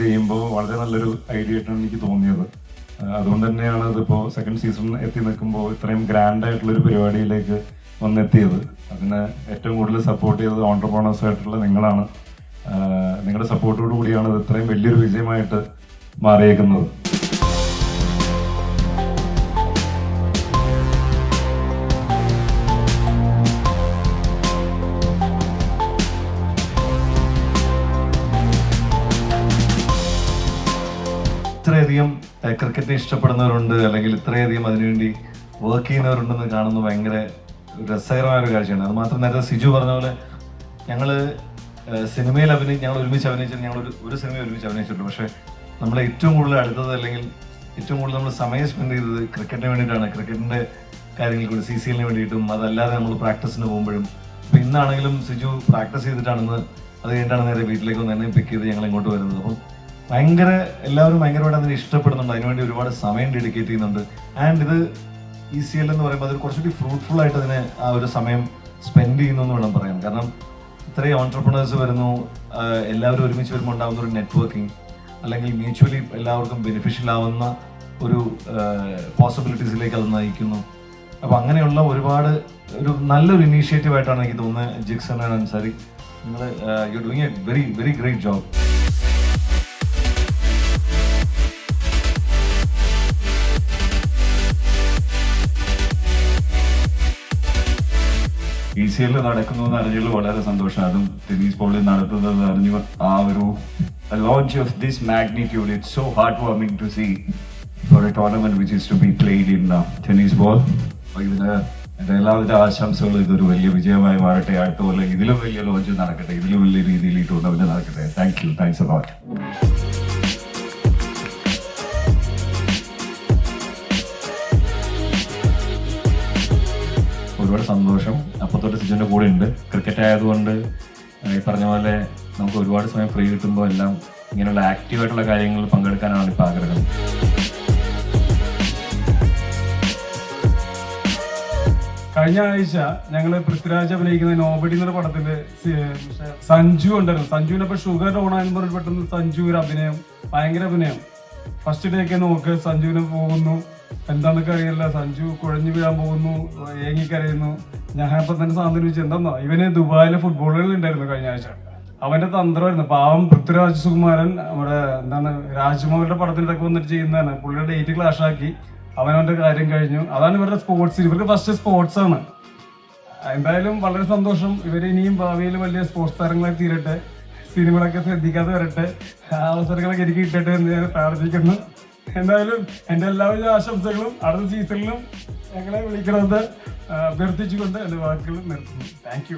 ചെയ്യുമ്പോൾ വളരെ നല്ലൊരു ഐഡിയ ആയിട്ടാണ് എനിക്ക് തോന്നിയത്. അതുകൊണ്ട് തന്നെയാണ് അതിപ്പോ സെക്കൻഡ് സീസൺ എത്തി നിൽക്കുമ്പോൾ ഇത്രയും ഗ്രാൻഡ് ആയിട്ടുള്ള ഒരു പരിപാടിയിലേക്ക് വന്നെത്തിയത്. അതിന് ഏറ്റവും കൂടുതൽ സപ്പോർട്ട് ചെയ്തത് ഓണ്ടർപ്രണേഴ്സ് ആയിട്ടുള്ള നിങ്ങളാണ്. നിങ്ങളുടെ സപ്പോർട്ടോടു കൂടിയാണ് ഇത് ഇത്രയും വലിയൊരു വിജയമായിട്ട് മാറിയേക്കുന്നത്. ഇത്രയധികം ക്രിക്കറ്റിനെ ഇഷ്ടപ്പെടുന്നവരുണ്ട് അല്ലെങ്കിൽ ഇത്രയധികം അതിനുവേണ്ടി വർക്ക് ചെയ്യുന്നവരുണ്ടെന്ന് കാണുന്നത് ഭയങ്കര രസകരമായ ഒരു കാഴ്ചയാണ്. അത് മാത്രം നേരത്തെ സിജു പറഞ്ഞ പോലെ ഞങ്ങൾ സിനിമയിൽ അഭിനയി ഞങ്ങൾ ഒരുമിച്ച് അഭിനയിച്ചത് ഞങ്ങൾ ഒരു ഒരു സിനിമ ഒരുമിച്ച് അഭിനയിച്ചിട്ടുണ്ട്. പക്ഷേ നമ്മൾ ഏറ്റവും കൂടുതൽ അടുത്തത് അല്ലെങ്കിൽ ഏറ്റവും കൂടുതൽ നമ്മൾ സമയം സ്പെൻഡ് ചെയ്തത് ക്രിക്കറ്റിന് വേണ്ടിയിട്ടാണ്. ക്രിക്കറ്റിന്റെ കാര്യങ്ങൾ കൂടി സി സി എല്ലിന് വേണ്ടിയിട്ടും അതല്ലാതെ നമ്മൾ പ്രാക്ടീസിന് പോകുമ്പോഴും. ഇപ്പൊ ഇന്നാണെങ്കിലും സിജു പ്രാക്ടീസ് ചെയ്തിട്ടാണെന്ന് അത് കഴിഞ്ഞിട്ടാണ് നേരെ വീട്ടിലേക്ക് വന്ന് എന്നെ പിക്ക് ചെയ്ത് ഞങ്ങൾ ഇങ്ങോട്ട് വരുന്നത്. അപ്പം ഭയങ്കര എല്ലാവരും ഭയങ്കരമായിട്ട് അതിനെ ഇഷ്ടപ്പെടുന്നുണ്ട്. അതിനുവേണ്ടി ഒരുപാട് സമയം ഡെഡിക്കേറ്റ് ചെയ്യുന്നുണ്ട്. ആൻഡ് ഇത് ഇ സി എൽ എന്ന് പറയുമ്പോൾ അതിൽ കുറച്ചുകൂടി ഫ്രൂട്ട്ഫുൾ ആയിട്ട് അതിനെ ആ ഒരു സമയം സ്പെൻഡ് ചെയ്യുന്നു എന്ന് വേണം പറയാൻ. കാരണം ഇത്രയും ഓൺടർപ്രണേഴ്സ് വരുന്നു എല്ലാവരും ഒരുമിച്ച് വരുമ്പോൾ ഉണ്ടാകുന്ന ഒരു നെറ്റ്വർക്കിംഗ് അല്ലെങ്കിൽ മ്യൂച്വലി എല്ലാവർക്കും ബെനിഫിഷ്യൽ ആവുന്ന ഒരു പോസിബിലിറ്റീസിലേക്ക് അത് നയിക്കുന്നു. അപ്പോൾ അങ്ങനെയുള്ള ഒരുപാട് ഒരു നല്ലൊരു ഇനീഷ്യേറ്റീവ് ആയിട്ടാണ് എനിക്ക് തോന്നുന്നത് ജിക്സൺ ആൻഡ് അൻസാരി നിങ്ങൾ you doing a very very great job E C എല്ലിൽ നടക്കുന്നു എന്ന് വളരെ സന്തോഷം. അതും ടെന്നീസ് ബോളിൽ നടത്തുന്നത് അറിഞ്ഞു ആ ഒരു launch of this magnitude it's so heart warming to see for a tournament which is to be played in tennis ball ഇതിന് എന്റെ എല്ലാവിധ ആശംസകളും. ഇതൊരു വലിയ വിജയമായി മാറട്ടെ. അടുത്ത പോലെ ഇതിലും വലിയ ലോഞ്ച് നടക്കട്ടെ. ഇതിലും വലിയ രീതിയിൽ ഈ ടൂർണമെന്റ് നടക്കട്ടെ. താങ്ക് യു താങ്ക്സ് അലോട്ട് ഒരുപാട് സന്തോഷം. അപ്പോൾ തൊട്ട് സിജുവിന്റെ കൂടെ ഉണ്ട് ക്രിക്കറ്റ് ആയതുകൊണ്ട് ഈ പറഞ്ഞ പോലെ നമുക്ക് ഒരുപാട് സമയം ഫ്രീ കിട്ടുമ്പോൾ എല്ലാം ഇങ്ങനെയുള്ള ആക്റ്റീവായിട്ടുള്ള കാര്യങ്ങൾ പങ്കെടുക്കാനാണ് ഇപ്പോൾ ആഗ്രഹം. കഴിഞ്ഞ ആഴ്ച ഞങ്ങൾ പൃഥ്വിരാജ് അഭിനയിക്കുന്ന നോബഡി എന്നൊരു പടത്തിൽ സഞ്ജു ഉണ്ടായിരുന്നു. സഞ്ജുവിനെ ഇപ്പൊ ഷുഗർ ഓൺ ആയെന്ന് പെട്ടെന്ന് സഞ്ജു ഒരു അഭിനയം ഭയങ്കര അഭിനയം. ഫസ്റ്റ് ഡേ ഒക്കെ നോക്ക് സഞ്ജുവിനെ പോകുന്നു. എന്താന്നൊക്കെ അറിയില്ല സഞ്ജു കുഴഞ്ഞു വീഴാൻ പോകുന്നു ഏങ്ങിക്കരയുന്നു. ഞാൻ ഇപ്പൊ തന്നെ സാന്ത്വനം ചോദിച്ചു എന്താന്നോ? ഇവന് ദുബായിലെ ഫുട്ബോളുകളിൽ ഉണ്ടായിരുന്നു കഴിഞ്ഞ ആഴ്ച. അവന്റെ തന്ത്രമായിരുന്നു പാവം പൃഥ്വിരാജ് സുകുമാരൻ നമ്മുടെ എന്താണ് രാജ്മോഹന്റെ പടത്തിലൊക്കെ വന്നിട്ട് ചെയ്യുന്നതാണ്. പുള്ളിയുടെ ഡേറ്റ് ക്ലാഷ് ആക്കി. അവനവന്റെ കാര്യം കഴിഞ്ഞു. അതാണ് ഇവരുടെ സ്പോർട്സ് ഇവർക്ക് ഫസ്റ്റ് സ്പോർട്സ് ആണ്. എന്തായാലും വളരെ സന്തോഷം. ഇവർ ഇനിയും ഭാവിയിൽ വലിയ സ്പോർട്സ് താരങ്ങളായി തീരട്ടെ. സിനിമകളൊക്കെ ശ്രദ്ധിക്കാതെ വരട്ടെ. ആ അവസരങ്ങളൊക്കെ എനിക്ക് കിട്ടട്ടെ എന്ന് ഞാൻ പ്രാർത്ഥിക്കുന്നു. എന്തായാലും എന്റെ എല്ലാവിധ ആശംസകളും അടുത്ത സീസണിലും ഞങ്ങളെ വിളിക്കണമെന്ന് അഭ്യർത്ഥിച്ചുകൊണ്ട് എന്റെ വാക്കുകൾ നിർത്തുന്നു. താങ്ക്